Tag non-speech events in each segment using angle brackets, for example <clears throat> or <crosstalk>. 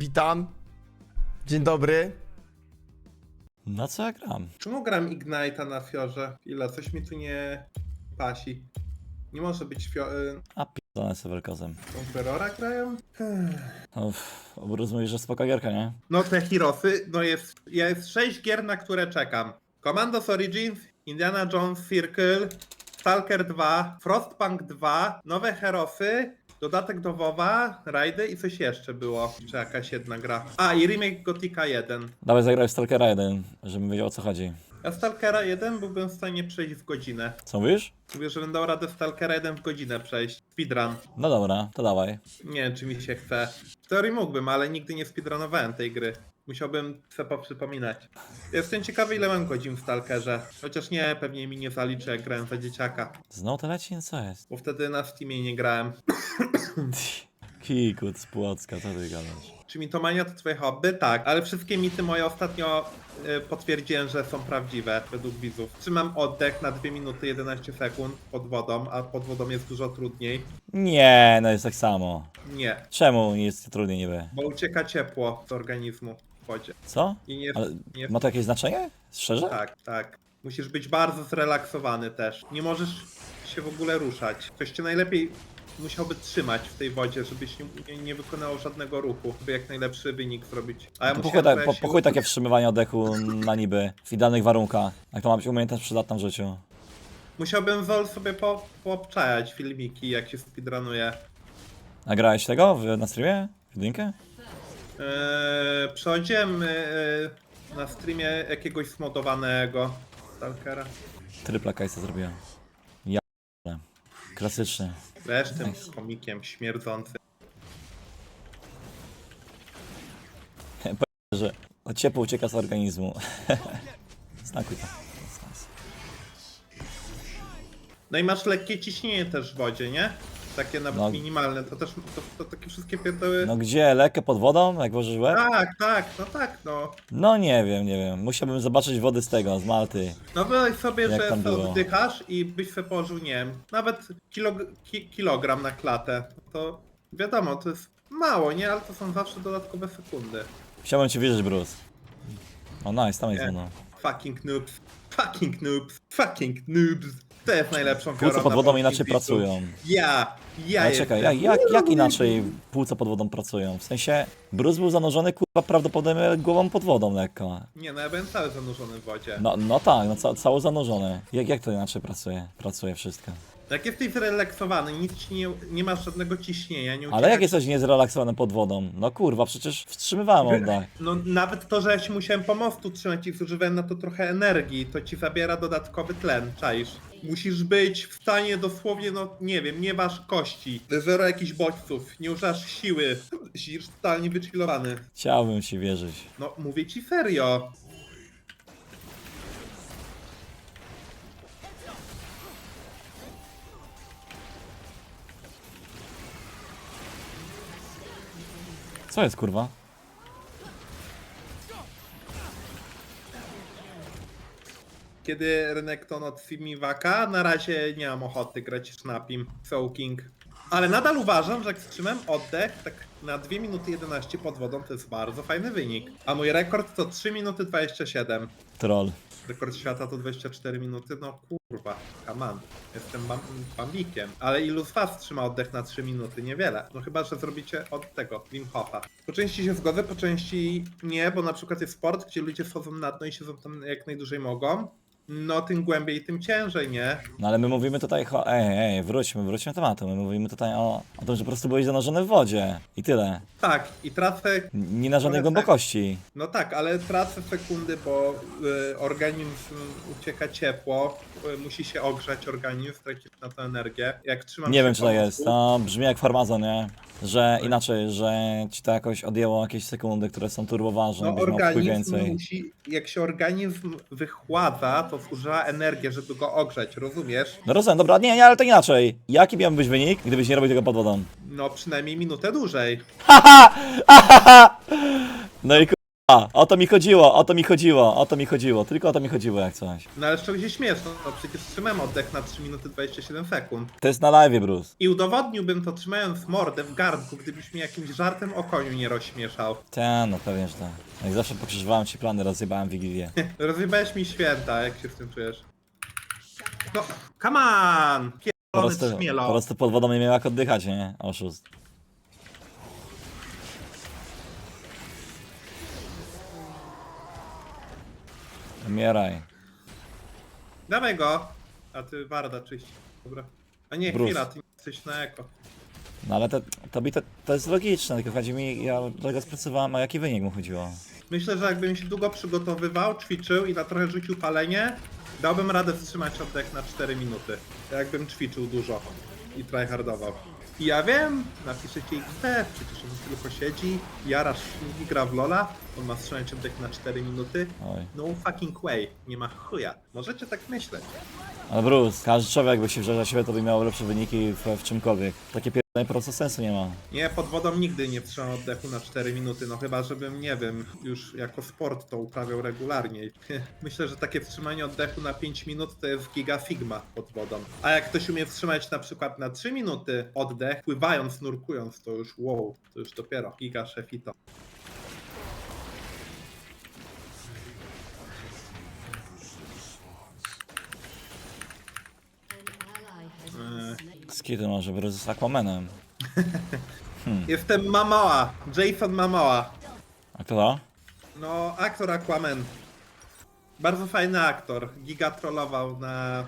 Witam. Dzień dobry. Na co ja gram? Czemu gram Ignite'a na Fiorze? Ile? Coś mi tu nie pasi. Nie może być Fio... y, A p***dolę z Everkozem. Conquerora grają? Obruz mówi, że spoko gierka, nie? No te Hirosy, no jest, jest 6 gier, na które czekam. Commandos Origins, Indiana Jones Circle, Stalker 2, Frostpunk 2, nowe Herosy, dodatek do WoWa, Rajdy i coś jeszcze było. Czy jakaś jedna gra. A, i remake Gothica 1. Dawaj zagraj w Stalkera 1, żebym wiedział o co chodzi. Ja Stalkera 1 byłbym w stanie przejść w godzinę. Co mówisz? Mówię, że będę dał radę Stalkera 1 w godzinę przejść. Speedrun. No dobra, to dawaj. Nie wiem, czy mi się chce. W teorii mógłbym, ale nigdy nie speedrunowałem tej gry. Musiałbym sobie poprzypominać. Jestem ciekawy, ile mam godzin w Stalkerze. Chociaż nie, pewnie mi nie zaliczy, jak grałem za dzieciaka. Znowu to leci? No co jest? Bo wtedy na Steamie nie grałem. <coughs> Kikut z Płocka, co ty gadasz? Czy mitomania to twoje hobby? Tak, ale wszystkie mity moje ostatnio y, potwierdziłem, że są prawdziwe według widzów. Trzymam oddech na 2 minuty 11 sekund pod wodą, a pod wodą jest dużo trudniej. Nie, no jest tak samo. Nie, Czemu jest trudniej niby? bo ucieka ciepło z organizmu wodzie. Co? I nie, Ale nie ma to jakieś znaczenie? Szczerze? Tak, tak. Musisz być bardzo zrelaksowany też. Nie możesz się w ogóle ruszać. Ktoś cię najlepiej musiałby trzymać w tej wodzie, żebyś nie, nie, nie wykonał żadnego ruchu, by jak najlepszy wynik zrobić. A ja To musiałem tak, po, się takie wstrzymywanie oddechu na niby w idealnych warunkach. Jak to ma być umiejętność przydatna w życiu? Musiałbym Zol sobie po, poobczajać filmiki, jak się speedrunuje. A grałeś tego w, na streamie? W jedynkę? Eee, eee, na streamie jakiegoś smodowanego Stalkera. Trypla kajsa zrobiłem. Ja p***le. Klasyczny. Wiesz, tym komikiem śmierdzący. że ciepło ucieka z organizmu. <laughs> Znakuj to. No i masz lekkie ciśnienie też w wodzie, nie? Takie nawet No. minimalne, to też to, to takie wszystkie pierdoły. No gdzie? Lekko pod wodą? Jak włożysz łeb? Tak, tak, no tak, no. No nie wiem, nie wiem. Musiałbym zobaczyć wody z tego, z Malty. No wyobraź sobie, Jak że tam było? oddychasz i byś sobie położył, nie wiem, nawet kilog ki kilogram na klatę. To wiadomo, to jest mało, nie? Ale to są zawsze dodatkowe sekundy. Chciałbym ci wierzyć, Bruce. O nice, tam jest Nie. Fucking noobs, fucking noobs, fucking noobs. To jest najlepszą Płuca pod wodą inaczej pracują. Ja, ja Ale czekaj, jak, jak, jak inaczej płuca pod wodą pracują? W sensie, Bruce był zanurzony kurwa prawdopodobnie głową pod wodą lekko. Nie, no ja byłem cały zanurzony w wodzie. No, no tak, no ca cało zanurzony. Jak, jak to inaczej pracuje? Pracuje wszystko. Jak jesteś zrelaksowany, nic ci nie, nie masz żadnego ciśnienia, nie Ale jak jesteś niezrelaksowany pod wodą? No kurwa, przecież wstrzymywałem oddech. <laughs> No nawet to, że ja się musiałem po mostu trzymać i zużywałem na to trochę energii, to ci zabiera dodatkowy tlen, czaisz? Musisz być w stanie dosłownie, no nie wiem, nie masz kości, zero jakichś bodźców, nie używasz siły, jesteś totalnie wychillowany. Chciałbym ci wierzyć. No mówię ci serio. Co jest kurwa? Kiedy Renekton od Simiwaka, na razie nie mam ochoty grać Snapim, Soul King. Ale nadal uważam, że jak wstrzymałem oddech, tak na 2 minuty 11 pod wodą to jest bardzo fajny wynik. A mój rekord to 3 minuty 27. Troll. Rekord świata to 24 minuty, no kurwa, on. Jestem bam bambikiem. Ale ilu z was trzyma oddech na 3 minuty? Niewiele. No chyba, że zrobicie od tego, Wim Hofa. Po części się zgodzę, po części nie, bo na przykład jest sport, gdzie ludzie wchodzą na dno i siedzą tam jak najdłużej mogą. No tym głębiej, tym ciężej, nie? No ale my mówimy tutaj, cho- ej, ej, wróćmy, wróćmy do tematu. My mówimy tutaj o, o tym, że po prostu byłeś zanurzony w wodzie. I tyle. Tak, i tracę, N- Nie na żadnej Ale tak. głębokości. no tak, ale tracę sekundy, bo y, organizm ucieka ciepło, y, musi się ogrzać organizm, tracić na to energię. Jak trzymam Nie się wiem, czy mózgu- jest. To brzmi jak farmazon, nie? Że Tak. inaczej, że ci to jakoś odjęło jakieś sekundy, które są turboważne, No byś miał wpływ organizm więcej. musi, jak się organizm wychładza, to zużywa energię, żeby go ogrzać, rozumiesz? No rozumiem, dobra, nie, nie, ale to inaczej. Jaki miałby być wynik, gdybyś nie robił tego pod wodą? No przynajmniej minutę dłużej. <laughs> No i ku- A, o to mi chodziło, o to mi chodziło, o to mi chodziło, tylko o to mi chodziło jak coś. No ale z czego się śmiesz, no, no przecież trzymałem oddech na 3 minuty 27 sekund. To jest na live, Bruce. I udowodniłbym to trzymając mordę w garnku, gdybyś mnie jakimś żartem o koniu nie rozśmieszał. Ta, no pewnie, że tak. Jak zawsze pokrzyżowałem ci plany, rozjebałem Wigilię. <laughs> Rozjebałeś mi święta, jak się z tym czujesz? No, come on! Po Pierdolony prostu, po trzmielo. prostu pod wodą nie miał jak oddychać, nie? Oszust. Umieraj. Dawaj go! A ty Warda czyść. Dobra. A nie, Bruce. chwila, ty nie jesteś na eko. No ale to, to, to, jest logiczne, tylko chodzi mi, ja dlatego spracowałem, o jaki wynik mu chodziło. Myślę, że jakbym się długo przygotowywał, ćwiczył i na trochę rzucił palenie, dałbym radę wstrzymać oddech na 4 minuty. Jakbym ćwiczył dużo i tryhardował. I ja wiem, napiszecie XD, przecież on tylko siedzi, jarasz i gra w Lola, on ma wstrzymać oddech na 4 minuty. Oj. No fucking way, nie ma chuja. Możecie tak myśleć. Ale Bruce, każdy człowiek jakby się wziął za siebie, to by miał lepsze wyniki w, w czymkolwiek. Takie pierdolone prosto sensu nie ma. Nie, pod wodą nigdy nie trzymam oddechu na 4 minuty, no chyba żebym, nie wiem, już jako sport to uprawiał regularnie. <laughs> Myślę, że takie wstrzymanie oddechu na 5 minut to jest giga sigma pod wodą. A jak ktoś umie wstrzymać na przykład na 3 minuty oddech, pływając, nurkując, to już wow, to już dopiero giga szefito. Skity może Bruce z Aquamanem. Jestem Mamoa, Jason Mamoa. A kto to? No, aktor Aquaman. Bardzo fajny aktor. Giga trollował na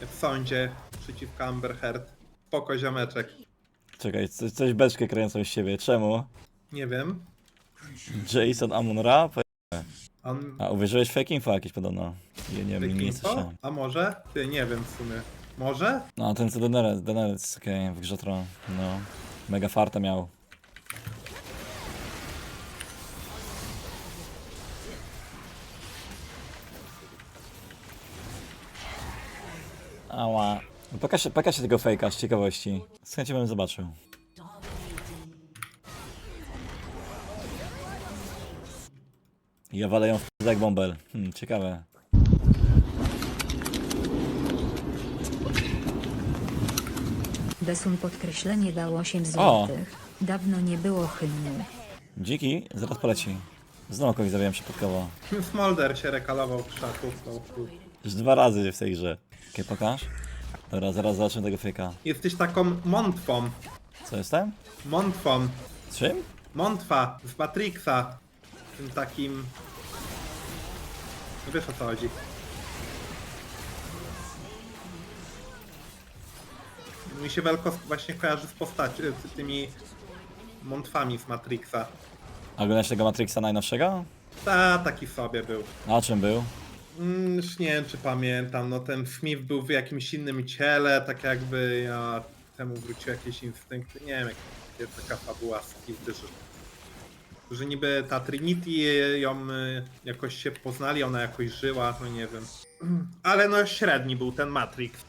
w sądzie przeciwko Amber Heard. Spoko ziomeczek. Czekaj, coś, coś beczkę kręcą z siebie. Czemu? Nie wiem. Jason Amunra? On A uwierzyłeś fake info jakieś podobno. Nie, nie, nie, nie słyszałem. A może? Ty nie wiem w sumie. Może? No ten co Daenerys, Daenerys, okej, w grze Tron. No. Mega farta miał. Ała. No Pokaż, pokaż się tego fejka z ciekawości. Z chęcią bym zobaczył. Ja walę ją w jak bąbel. Hmm, ciekawe. Besun podkreślenie dał 8 O! złotych. Dawno nie było hymnu. Dziki, zaraz poleci. Znowu kogoś zabiłem przypadkowo. Smolder <laughs> się rekalował. No, chuj. Już dwa razy w tej grze. Okej, pokaż. Dobra, zaraz zobaczymy tego fejka. Jesteś taką Montwą. Co jestem? Montwą. Z czym? Montwa z Matrixa. Tym takim... Wiesz o co chodzi. Mi się Welkos właśnie kojarzy z postaci, z tymi Montwami z Matrixa. A oglądasz tego Matrixa najnowszego? Ta, taki sobie był. A czym był? Mm, już nie wiem czy pamiętam, no ten Smith był w jakimś innym ciele, tak jakby ja temu wrócił jakieś instynkty, nie wiem, jak taka fabuła z Skilty, że, że niby ta Trinity ją y, jakoś się poznali, ona jakoś żyła, no nie wiem. <clears throat> Ale no średni był ten Matrix,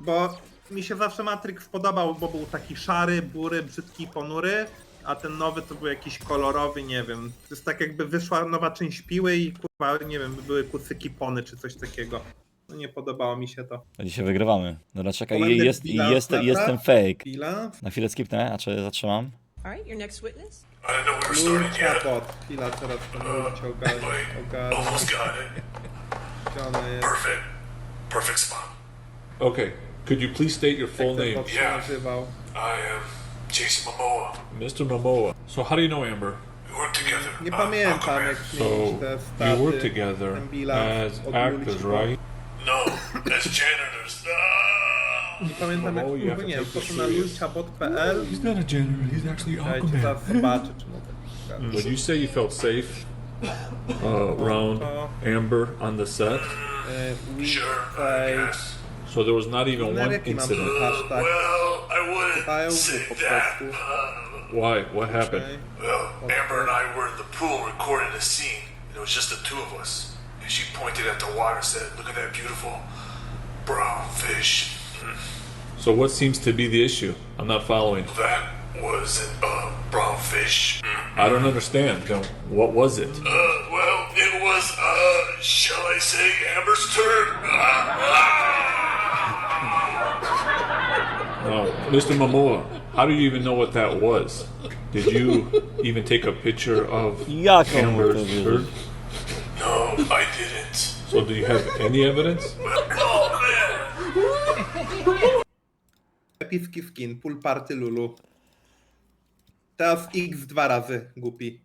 bo mi się zawsze Matrix podobał, bo był taki szary, bury, brzydki, ponury, a ten nowy to był jakiś kolorowy, nie wiem. To jest tak jakby wyszła nowa część piły i kurwa, nie wiem, były kucyki pony czy coś takiego. No nie podobało mi się to. To dzisiaj wygrywamy. Dobra, czekaj, Komendy jest, jest, prawda? jest ten fake. Chwila. Na chwilę skipnę, a czy zatrzymam? All right, your next witness. I didn't know we were starting yet. chatbot. Chwila, teraz to mówić ogarnę. Ogarnę. Almost got it. Gdzie ona jest? Perfect. Perfect spot. Okay. Could you please state your full name? Yeah. I am Jason Momoa. Mr. Momoa. So how do you know Amber? We work together. Nie Uh, pamiętam Aquaman. jak So zmienić te staty. you work together as actors, right? No, as janitors. No. Nie pamiętam jak Oh, you have kurwa, to nie wiem, take po this prostu na serious. He's not a janitor. He's actually Dajcie zaraz zobaczę czy mogę. But you say you felt safe uh, around Amber on the set, we Sure, I guess. So there was not even one jaki mam incident. tu hashtag. Well, I wouldn't Dają say po that. prostu. Uh, Why? What happened? Well, Amber and I were in the pool recording a scene. It was just the two of us. And she pointed at the water and said, Look at that beautiful brown fish. So what seems to be the issue? I'm not following. That was it a brown fish? I don't understand. Then what was it? Uh, well, it was, uh, shall I say, Amber's turn. Uh, Mr. Momoa, how do you even know what that was? Did you even take a picture of Jak on mógł to Amber's wiedzieć? turd? no, I didn't. So do you have any evidence? <laughs> Man. Epicki skin, pool party Lulu. Teraz X dwa razy, głupi.